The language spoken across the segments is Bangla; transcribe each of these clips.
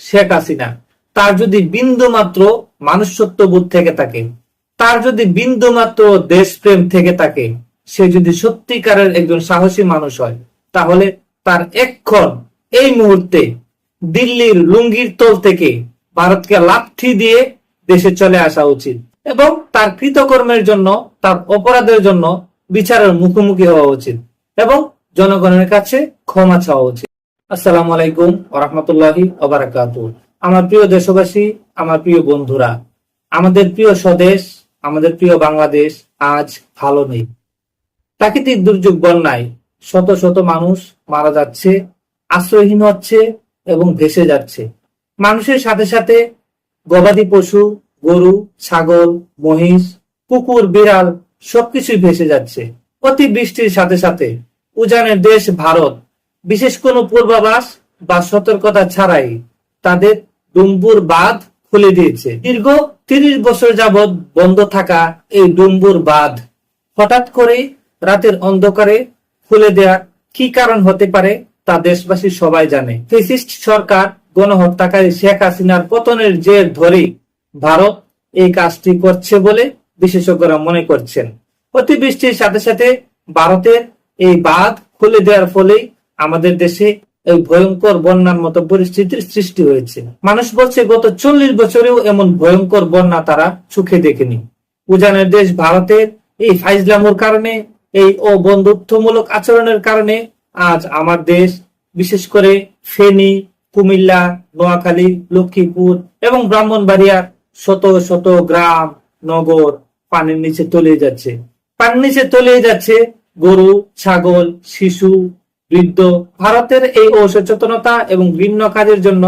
শেখ হাসিনা। তার যদি বিন্দু মাত্র মানুষত্ব বোধ থেকে থাকে, তার যদি বিন্দু মাত্র দেশপ্রেম থেকে থাকে, সে যদি সত্যিকারের একজন সাহসী মানুষ হয়, তাহলে তার এক্ষণ এই মুহূর্তে দিল্লির লুঙ্গির তোল থেকে ভারতকে লাঠি দিয়ে দেশে চলে আসা উচিত এবং তার কৃতকর্মের জন্য, তার অপরাধের জন্য বিচারের মুখোমুখি হওয়া উচিত এবং জনগণের কাছে ক্ষমা চাওয়া উচিত। আসসালামু আলাইকুম ওরহমতুল্লাহি আমার প্রিয় দেশবাসী, আমার প্রিয় বন্ধুরা, আমাদের প্রিয় স্বদেশ, আমাদের প্রিয় বাংলাদেশ আজ ভালো নেই। প্রাকৃতিক দুর্যোগ বন্যায় শত শত মানুষ মারা যাচ্ছে, আশ্রয়হীন হচ্ছে এবং ভেসে যাচ্ছে। মানুষের সাথে সাথে গবাদি পশু, গরু, ছাগল, মহিষ, কুকুর, বিড়াল সবকিছুই ভেসে যাচ্ছে। অতি বৃষ্টির সাথে সাথে উজানের দেশ ভারত বিশেষ কোনো পূর্বাভাস বা সতর্কতা ছাড়াই তাদের ডুম্বুর বাঁধ খুলে দিয়েছে। দীর্ঘ তিরিশ বছর যাবৎ বন্ধ থাকা এই ডুম্বুর বাঁধ হঠাৎ করে রাতের অন্ধকারে খুলে দেওয়ার কি কারণ হতে পারে তা দেশবাসী সবাই জানে। ফেসিস্ট সরকার গণহত্যাকারী শেখ হাসিনার পতনের জের ধরে ভারত এই কাজটি করছে বলে বিশেষজ্ঞরা মনে করছেন। অতিবৃষ্টির সাথে সাথে ভারতের এই বাঁধ খুলে দেওয়ার ফলেই আমাদের দেশে এই ভয়ঙ্কর বন্যার মতো পরিস্থিতির সৃষ্টি হয়েছে। মানুষ বলছে, গত চল্লিশ বছরেও এমন ভয়ঙ্কর বন্যা তারা চোখে দেখেনি। উজানের দেশ ভারতের এই ফাইজলামুর কারণে, এই অবন্ধুত্বমূলক আচরণের কারণে আজ আমার দেশ, বিশেষ করে ফেনী, কুমিল্লা, নোয়াখালী, লক্ষ্মীপুর এবং ব্রাহ্মণবাড়িয়ার শত শত গ্রাম, নগর পানির নিচে তলিয়ে যাচ্ছে। পানির নিচে তলিয়ে যাচ্ছে গরু, ছাগল, শিশু বৃদ্ধ। ভারতের এই অসচেতনতা এবং ঘৃণ্য কাজের জন্য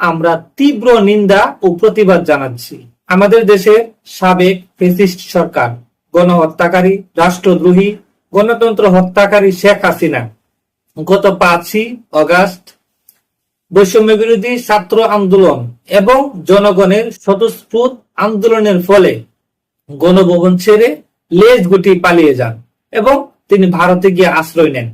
আমরা তীব্র নিন্দা ও প্রতিবাদ জানাচ্ছি। আমাদের দেশের সাবেক ফেসিস্ট সরকার, গণহত্যাকারী, রাষ্ট্রদ্রোহী, গণতন্ত্র হত্যাকারী শেখ হাসিনা। গত পাঁচই অগাস্ট বৈষম্য বিরোধী ছাত্র আন্দোলন এবং জনগণের স্বতঃস্ফূর্ত আন্দোলনের ফলে গণভবন ছেড়ে লেজ গুটি পালিয়ে যান এবং তিনি ভারতে গিয়ে আশ্রয় নেন।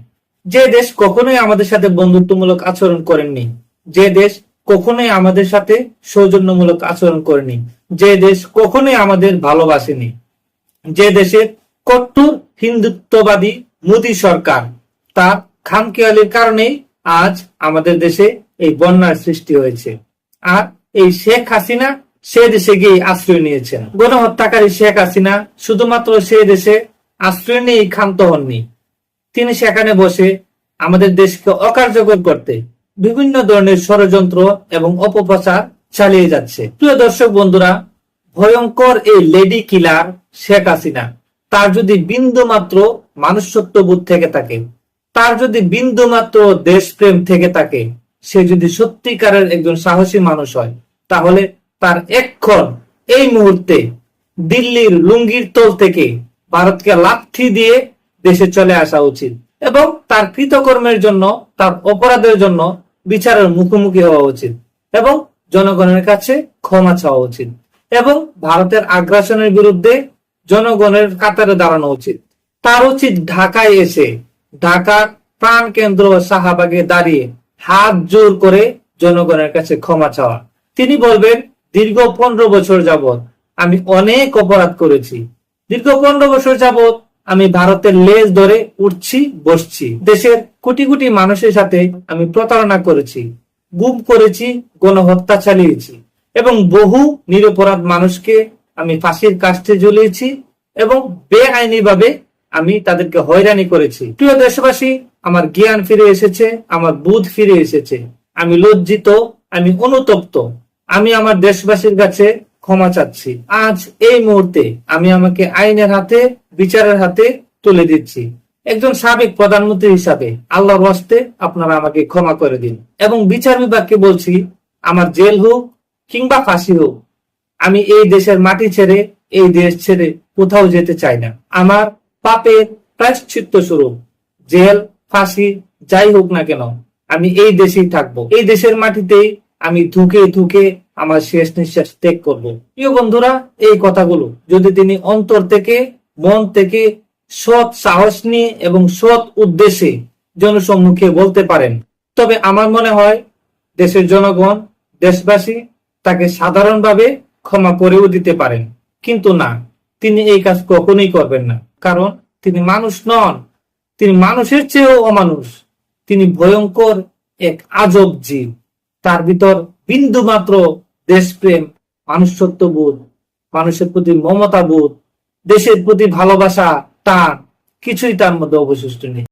যে দেশ কখনোই আমাদের সাথে বন্ধুত্বমূলক আচরণ করেননি, যে দেশ কখনোই আমাদের সাথে সৌজন্যমূলক আচরণ করেনি, যে দেশ কখনোই আমাদের ভালোবাসেনি, যে দেশের কট্টর, হিন্দুত্ববাদী, মোদী সরকার, তার খামখেয়ালির কারণেই আজ আমাদের দেশে এই বন্যার সৃষ্টি হয়েছে। আর এই শেখ হাসিনা সে দেশে গিয়ে আশ্রয় নিয়েছেন। গণহত্যাকারী শেখ হাসিনা শুধুমাত্র সে দেশে আশ্রয় নিয়েই ক্ষান্ত হননি তিনি সেখানে বসে আমাদের দেশকে অকার্যকর করতে বিভিন্ন ধরনের ষড়যন্ত্র এবং অপপ্রচার চালিয়ে যাচ্ছে। প্রিয় দর্শক বন্ধুরা, ভয়ঙ্কর এই লেডি কিলার শেখ হাসিনা। তার যদি বিন্দু মাত্র মানুষত্ব বোধ থেকে থাকে, তার যদি বিন্দু মাত্র দেশপ্রেম থেকে থাকে, সে যদি সত্যিকারের একজন সাহসী মানুষ হয়, তাহলে তার এক্ষণ এই মুহূর্তে দিল্লির লুঙ্গির তোল থেকে ভারতকে লাথি দিয়ে দেশে চলে আসা উচিত। এবং তার কৃতকর্মের জন্য, তার অপরাধের জন্য বিচারের মুখোমুখি হওয়া উচিত এবং জনগণের কাছে ক্ষমা চাওয়া উচিত এবং ভারতের আগ্রাসনের বিরুদ্ধে জনগণের কাতারে দাঁড়ানো উচিত। তার উচিত ঢাকায় এসে ঢাকার প্রাণ কেন্দ্র শাহবাগে দাঁড়িয়ে হাত জোর করে জনগণের কাছে ক্ষমা চাওয়া। তিনি বলবেন, দীর্ঘ পনেরো বছর যাবৎ আমি অনেক অপরাধ করেছি। দীর্ঘ পনেরো বছর যাবৎ আমি ভারতের লেজ ধরে উঠছি, বসছি। দেশের কোটি কোটি মানুষের সাথে আমি প্রতারণা করেছি, গুম করেছি, গণহত্যা চালিয়েছি এবং বহু নিরপরাধ মানুষকে আমি ফাঁসির কাস্টে ঝুলিয়েছি এবং বেআইনি ভাবে আমি তাদেরকে হয়রানি করেছি। প্রিয় দেশবাসী, আমার জ্ঞান ফিরে এসেছে, আমার বুধ ফিরে এসেছে। আমি লজ্জিত, আমি অনুতপ্ত। আমি আমার দেশবাসীর কাছে ক্ষমা চাচ্ছি। আজ এই মুহূর্তে আমি আমাকে আইনের হাতে বিচারের হাতে তুলে দিচ্ছি। একজন সাবেক প্রধানমন্ত্রী হিসাবে আল্লাহর হস্তে আপনারা আমাকে ক্ষমা করে দিন। এবং বিচার বিভাগকে বলছি, আমার জেল হোক কিংবা ফাঁসি হোক, আমি এই দেশের মাটি ছেড়ে, এই দেশ ছেড়ে কোথাও যেতে চাই না। আমার পাপের প্রায়শ্চিত্ত স্বরূপ, জেল, ফাঁসি, যাই হোক না কেন, আমি এই দেশেই থাকব। এই দেশের মাটিতেই আমি ধুকে ধুকে আমার শেষ নিঃশ্বাস ত্যাগ করব। প্রিয় বন্ধুরা, এই কথাগুলো যদি তিনি অন্তর থেকে মন থেকে সৎ সাহস নিয়ে এবং সৎ উদ্দেশ্যে জনসম্মুখে বলতে পারেন। তবে আমার মনে হয়, দেশের জনগণ, দেশবাসী তাকে সাধারণভাবে ক্ষমা করেও দিতে পারেন। কিন্তু না, তিনি এই কাজ কখনোই করবেন না। কারণ তিনি মানুষ নন। তিনি মানুষের চেয়েও অমানুষ। তিনি ভয়ঙ্কর এক আজব জীব। তার ভিতর বিন্দু মাত্র দেশপ্রেম, মানুষত্ববোধ, মানুষের প্রতি মমতাবোধ দেশের প্রতি ভালোবাসা টান কিছুই তার মধ্যে অবশিষ্ট নেই।